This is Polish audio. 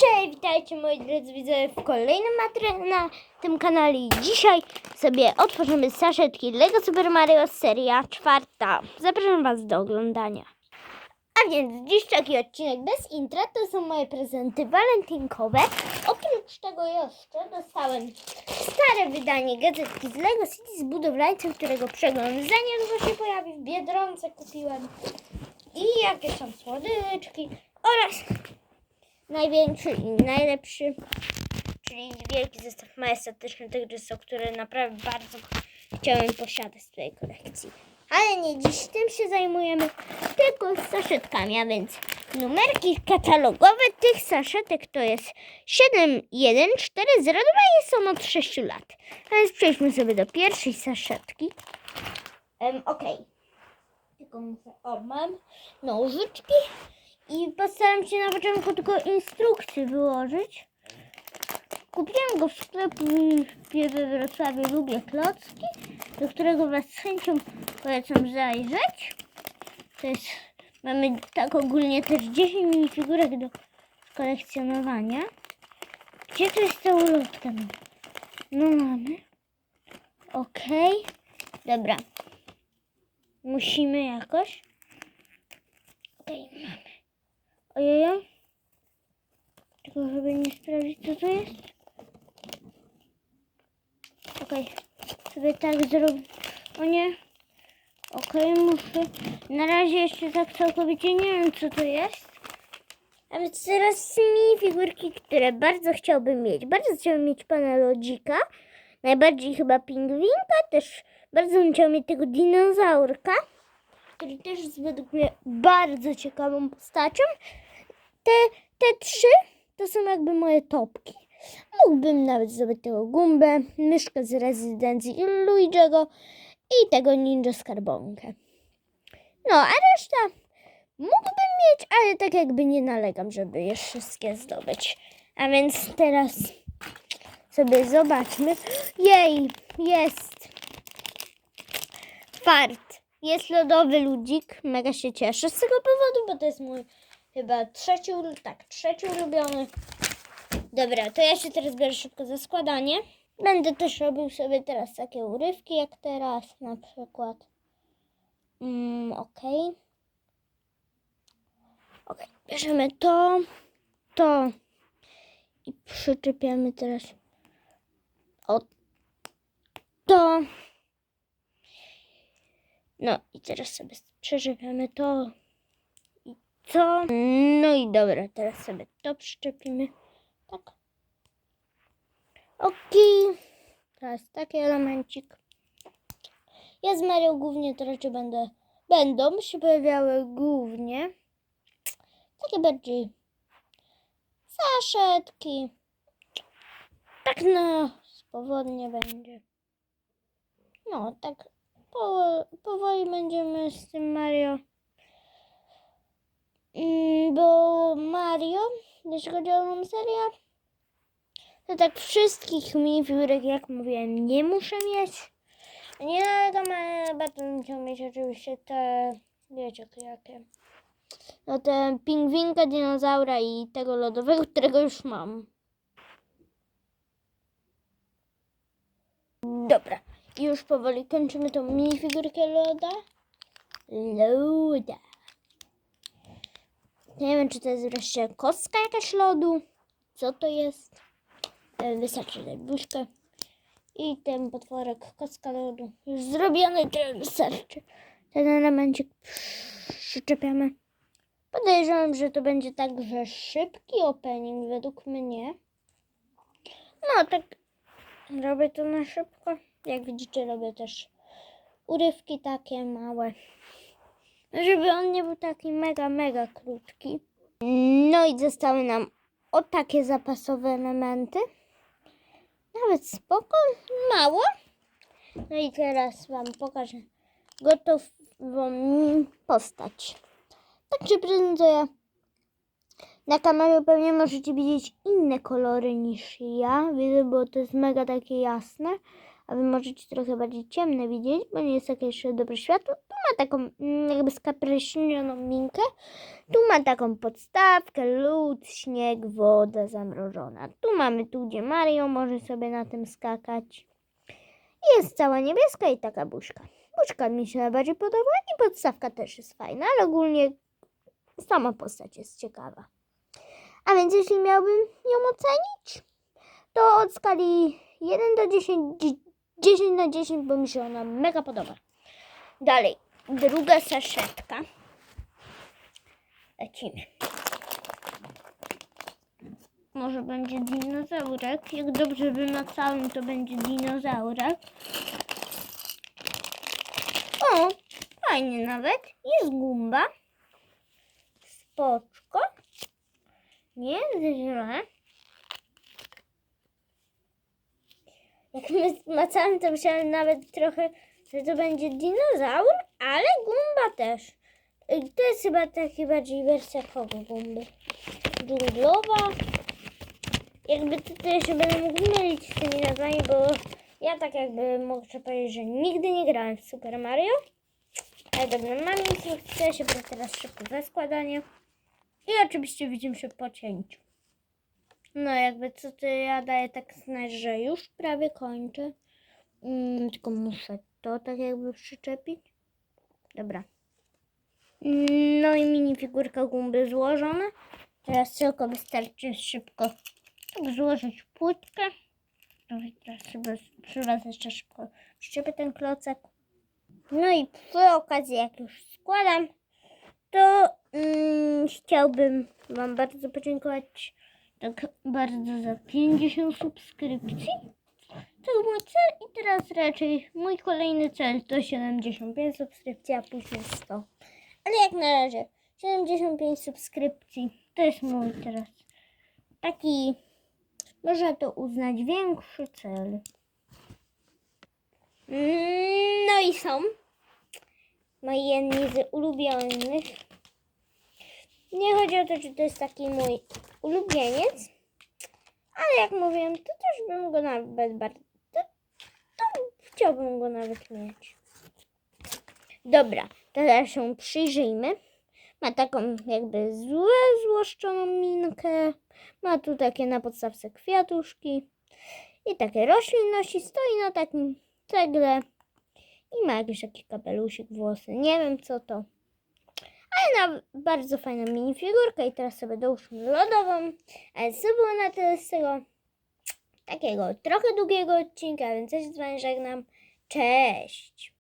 Cześć, witajcie moi drodzy widzowie w kolejnym materiale na tym kanale. I Dzisiaj sobie otworzymy saszetki Lego Super Mario seria czwarta. Zapraszam Was do oglądania. A więc dziś taki odcinek bez intra, to są moje prezenty walentynkowe. Oprócz tego jeszcze dostałem stare wydanie gazetki z Lego City z budowlańcem, którego przegląd za niedługo się pojawi. W Biedronce kupiłem. I jakieś tam słodyczki oraz największy i najlepszy, czyli wielki zestaw majestatyczny Tygrysu, który naprawdę bardzo chciałem posiadać w swojej kolekcji. Ale nie dziś tym się zajmujemy, tylko z saszetkami, a więc numerki katalogowe tych saszetek to jest 71402 i są od 6 lat. A więc przejdźmy sobie do pierwszej saszetki. Um, Okej. Tylko muszę, o mam nożyczki i postaram się na początku tylko instrukcję wyłożyć. Kupiłem go w sklepie we Wrocławiu Lubię Klocki, do którego Was z chęcią polecam zajrzeć. To jest, mamy tak ogólnie też 10 minifigurek do kolekcjonowania. Gdzie to jest ta ulotka? No, mamy. Okej. Dobra. Musimy jakoś. Okej, mamy. Tylko żeby nie sprawdzić co to jest. Okej. Sobie tak zrobię. O nie. Okej, muszę. Na razie jeszcze tak całkowicie nie wiem co to jest. A więc teraz minifigurki, które bardzo chciałbym mieć. Bardzo chciałbym mieć pana Lodzika. Najbardziej chyba pingwinka. Też bardzo bym chciał mieć tego dinozaurka który też jest według mnie bardzo ciekawą postacią. Te, te trzy to są jakby moje topki. Mógłbym nawet zrobić tego Gumbę, myszkę z rezydencji Luigi'ego i tego ninja skarbonkę. No, a reszta mógłbym mieć, ale tak jakby nie nalegam, żeby je wszystkie zdobyć. A więc teraz sobie zobaczmy. Jej, jest fart. Jest lodowy ludzik. Mega się cieszę z tego powodu, bo to jest mój chyba trzeci, tak, trzeci ulubiony. Dobra, to ja się teraz biorę szybko za składanie. Będę też robił sobie teraz takie urywki jak teraz, na przykład. Mm, okej. Okej, bierzemy to, to i przyczepiamy teraz o to. No i teraz sobie przyczepiamy to to. No i dobra, teraz sobie to przyczepimy. Tak. Okej. Teraz taki elemencik. Ja z Marią głównie to raczej będę, będą się pojawiały głównie takie bardziej saszetki. Tak no, spowodnie będzie. No, tak po, powoli będziemy z tym Mario. Bo Mario, jeśli chodzi o tą serię, to tak wszystkich minifigurek, jak mówiłem, nie muszę mieć. Nie ale bardzo bym chciał mieć oczywiście te, wiecie jakie. No te pingwinka, dinozaura i tego lodowego, którego już mam. Dobra, już powoli kończymy tą minifigurkę loda. Loda. Nie wiem, czy to jest wreszcie kostka jakaś lodu. Co to jest? E, Wystarczy dać buźkę. I ten potworek kostka lodu. Już zrobiony, to wystarczy. Ten elemencik przyczepiamy. Podejrzewam, że to będzie także szybki opening według mnie. No, tak robię to na szybko. Jak widzicie, robię też urywki takie małe. Żeby on nie był taki mega, mega krótki. No i zostały nam o takie zapasowe elementy. Nawet spoko, mało. No i teraz Wam pokażę gotową postać. Tak się prezentuję. Na kamerze pewnie możecie widzieć inne kolory niż ja. Widzę, bo to jest mega takie jasne. A wy możecie trochę bardziej ciemne widzieć, bo nie jest takie jeszcze dobre światło. Tu ma taką mm, jakby skapryśnioną minkę. Tu ma taką podstawkę, lód, śnieg, woda zamrożona. Tu mamy tu, gdzie Mario może sobie na tym skakać. Jest cała niebieska i taka buźka. Buźka mi się najbardziej podoba i podstawka też jest fajna, ale ogólnie sama postać jest ciekawa. A więc jeśli miałbym ją ocenić, to od skali 1 do 10, dzie- 10 na 10, bo mi się ona mega podoba. Dalej, druga saszetka. Lecimy. Może będzie dinozaurek. Jak dobrze wymacałem, to będzie dinozaurek. O, fajnie nawet. Jest gumba. Spoczko. Nie jest źle. Jak my macałem, to myślałem nawet trochę, że to będzie dinozaur, ale gumba też. To jest chyba taki bardziej wersja kogo gumby. Dżunglowa. Jakby tutaj się będę mógł mylić z tymi nazwami, bo ja tak jakby mogę powiedzieć, że nigdy nie grałem w Super Mario. Ale dobra, mam instrukcję, się teraz szybko ze składania. I oczywiście widzimy się po cięciu. No jakby co ty ja daję tak znać, że już prawie kończę. Mm, tylko muszę to tak jakby przyczepić. Dobra. Mm, No i minifigurka gumby złożona. Teraz tylko wystarczy szybko złożyć płytkę. No teraz sobie przy was jeszcze szybko przyczepię ten klocek. No i przy okazji jak już składam, to mm, chciałbym wam bardzo podziękować tak bardzo za 50 subskrypcji. To był mój cel i teraz raczej mój kolejny cel to 75 subskrypcji, a później 100. Ale jak na razie 75 subskrypcji to jest mój teraz taki, można to uznać, większy cel. Mm, No i są moi jedni z ulubionych. Nie chodzi o to, czy to jest taki mój ulubieniec, ale jak mówiłem, to też bym go nawet bardzo. To, to chciałbym go nawet mieć. Dobra, teraz się przyjrzyjmy. Ma taką jakby złe, złoszczoną minkę. Ma tu takie na podstawce kwiatuszki i takie roślinności. Stoi na takim cegle i ma jakiś taki kapelusik, włosy. Nie wiem co to. Ale na bardzo fajną minifigurkę i teraz sobie dołóżmy lodową. Ale co było na tyle z tego takiego trochę długiego odcinka, więc ja się z wami żegnam. Cześć!